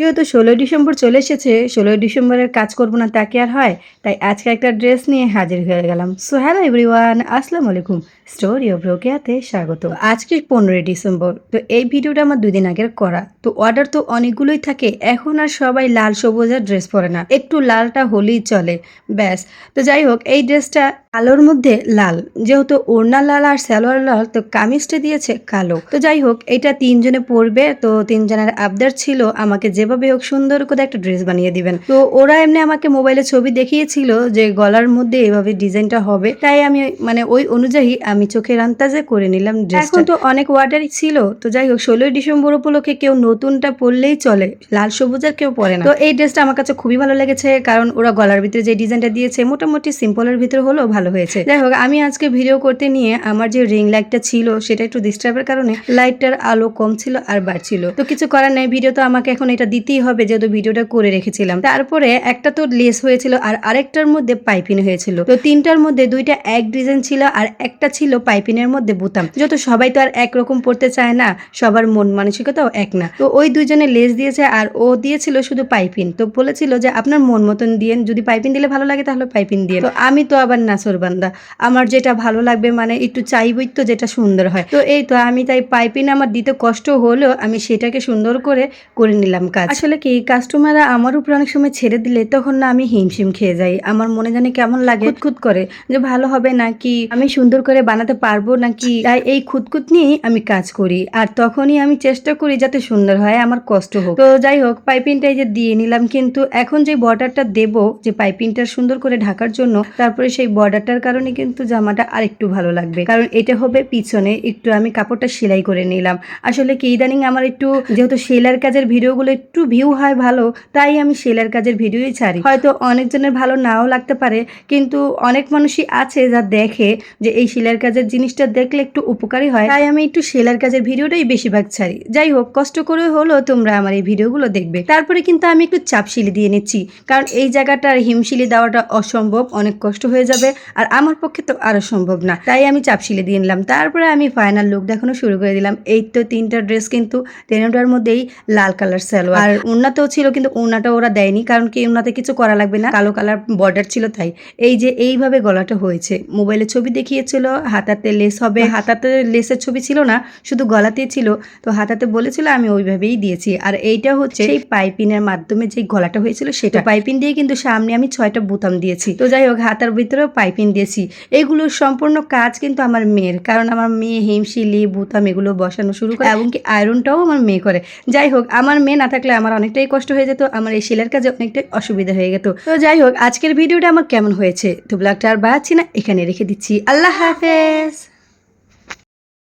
যেহেতু ষোলোই ডিসেম্বর চলে এসেছে, ষোলোই ডিসেম্বরের কাজ করব না তা কি আর হয়? তাই আজকে একটা ড্রেস নিয়ে হাজির হয়ে গেলাম। সো হ্যালো এভরিওয়ান আসসালামু আলাইকুম। স্টোরি অফ রোকেয়াতে স্বাগত। আজকে পনেরোই ডিসেম্বর, তো এই ভিডিওটা আমার দুদিন আগের করা। তো অর্ডার তো অনেকগুলোই থাকে, এখন আর সবাই লাল সবুজের ড্রেস পরে না। একটু লালটা হলেই চলে, ব্যাস। তো যাই হোক, এই ড্রেসটা কালোর মধ্যে লাল। যেহেতু ওড়না লাল আর সালোয়ার লাল তো কামিজটা দিয়েছে কালো। তো যাই হোক এটা তিনজনে পরবে তো তিনজনের আবদার ছিল আমাকে যেভাবে হোক সুন্দর করে একটা ড্রেস বানিয়ে দিবেন। তো ওরা এমনি আমাকে মোবাইলে ছবি দেখিয়েছিল যে গলার মধ্যে এভাবে ডিজাইনটা হবে। তাই আমি মানে ওই অনুযায়ী আমি চোখের আন্তাজে করে নিলাম ড্রেস এখন তো অনেক ওয়ার্ডারই ছিল তো যাই হোক ষোলোই ডিসেম্বর উপলক্ষে কেউ নতুনটা পরলেই চলে লাল সবুজ আর কেউ পরে না। তো এই ড্রেসটা আমার কাছে খুবই ভালো লেগেছে কারণ ওরা গলার ভিতরে যে ডিজাইনটা দিয়েছে মোটামুটি সিম্পলের ভিতরে হলো ভালো হয়েছে। যাই হোক আমি আজকে ভিডিও করতে নিয়ে আমার যে রিং লাইটটা ছিল, সেটা একটু ডিস্টার্বের কারণে লাইটটার আলো কম ছিল আর বাড়ছিল। তো কিছু করার নেই ভিডিও তো আমাকে এখন এটা দিতেই হবে, যেহেতু ভিডিওটা করে রেখেছিলাম। তারপরে একটা তো লেস হয়েছিল আর আরেকটার মধ্যে পাইপিং হয়েছিল। তো তিনটার মধ্যে দুইটা এক ডিজাইন ছিল আর একটা ছিল পাইপিনের মধ্যে বুতাম। যেহেতু সবাই তো আর একরকম পড়তে চায় না, সবার মন মানসিকতাও এক না। তো ওই দুইজনে লেস দিয়েছে আর ও দিয়েছিল শুধু পাইপিন তো বলেছিল যে, আপনার মন মতন দিয়েন, যদি পাইপিন দিলে ভালো লাগে তাহলে পাইপিন দিয়ে তো আমি তো আবার নাসর বান্দা। আমার যেটা ভালো লাগবে মানে একটু চাইবই তো যেটা সুন্দর হয়। তো এই তো আমি তাই পাইপিন আমার দিতে কষ্ট হলেও আমি সেটাকে সুন্দর করে করে নিলাম কাজ। আসলে কি, কাস্টমাররা আমার উপর অনেক সময় ছেড়ে দিলে তখন না আমি হিমশিম খেয়ে যাই। আমার মনে জানি কেমন লাগে, খুঁতখুত করে যে ভালো হবে নাকি আমি সুন্দর করে বানাতে পারব নাকি? তাই এই খুঁতখুত নিয়েই আমি কাজ করি। আর তখনই আমি চেষ্টা করি যাতে সুন্দর হয়, আমার কষ্ট হোক। তো যাই হোক, পাইপিংটা এই যে দিয়ে নিলাম। কিন্তু এখন যে বর্ডারটা দেব, যে পাইপিংটা সুন্দর করে ঢাকার জন্য, তারপরে সেই বর্ডারটার কারণে কিন্তু জামাটা আর একটু ভালো লাগবে। কারণ এটা হবে পিছনে, একটু আমি কাপড়টা সেলাই করে নিলাম। আসলে কি ইদানিং আমার একটু, যেহেতু সেলার কাজের ভিডিওগুলো একটু ভিউ হয় ভালো, তাই আমি সেলার কাজের ভিডিওই ছাড়ি। হয়তো অনেকজনের ভালো নাও লাগতে পারে, কিন্তু অনেক মানুষই আছে যা দেখে যে এই সেলার কাজের জিনিসটা দেখলে একটু উপকারী হয়। তাই আমি একটু সেলার কাজের ভিডিওটাই বেশিরভাগ ছাড়ি। যাই হোক, কষ্ট করে হলেও তোমরা আমার এই ভিডিওগুলো দেখবে। তারপরে কিন্তু আমি একটু চাপশিলি দিয়ে নিচ্ছি, কারণ এই জায়গাটার হিমশিলি দেওয়াটা অসম্ভব, অনেক কষ্ট হয়ে যাবে। আর আমার পক্ষে তো আরও সম্ভব না। তাই আমি চাপ চাপশিলি দিয়ে নিলাম। তারপরে আমি ফাইনাল লুক দেখানো শুরু করে দিলাম। এই তো তিনটা ড্রেস কিন্তু তিনটার মধ্যেই লাল কালার সালোয়ার। আর উন্নাতেও ছিল কিন্তু উন্নাটা ওরা দেয়নি কারণ কি উন্নাতে কিছু করা লাগবে না। কালো কালার বর্ডার ছিল তাই। এই যে এইভাবে গলাটা হয়েছে। মোবাইলে ছবি দেখিয়েছিল, হাতাতে লেস হবে। হাতাতে লেসের ছবি ছিল না, শুধু গলাতেই ছিল। তো হাতাতে বলেছিল, আমি ওইভাবেই দিয়েছি। আর এইটা হচ্ছে সেই পাইপিনের মাধ্যমে যে গলাটা হয়েছিল সেটা। পাইপিন দিয়ে কিন্তু সামনে আমি ছয়টা বোতাম দিয়েছি। তো যাই হোক, হাতার ভিতরেও পাইপিন দিয়েছি। এগুলো সম্পূর্ণ কাজ কিন্তু আমার মেয়ের, কারণ আমার মেয়ে হিমশিলি, বুতাম এগুলো বসানো শুরু করে এবং কি আয়রনটাও আমার মেয়ে করে। যাই হোক, আমার মেয়ে না থাকলে আমার অনেকটাই কষ্ট হয়ে যেত, আমার এই সেলের কাজে অনেকটাই অসুবিধা হয়ে যেত তো যাই হোক, আজকের ভিডিওটা আমার কেমন হয়েছে, তো ব্লগটা আর বাড়াচ্ছি না এখানে রেখে দিচ্ছি। আল্লাহ হাফেজ!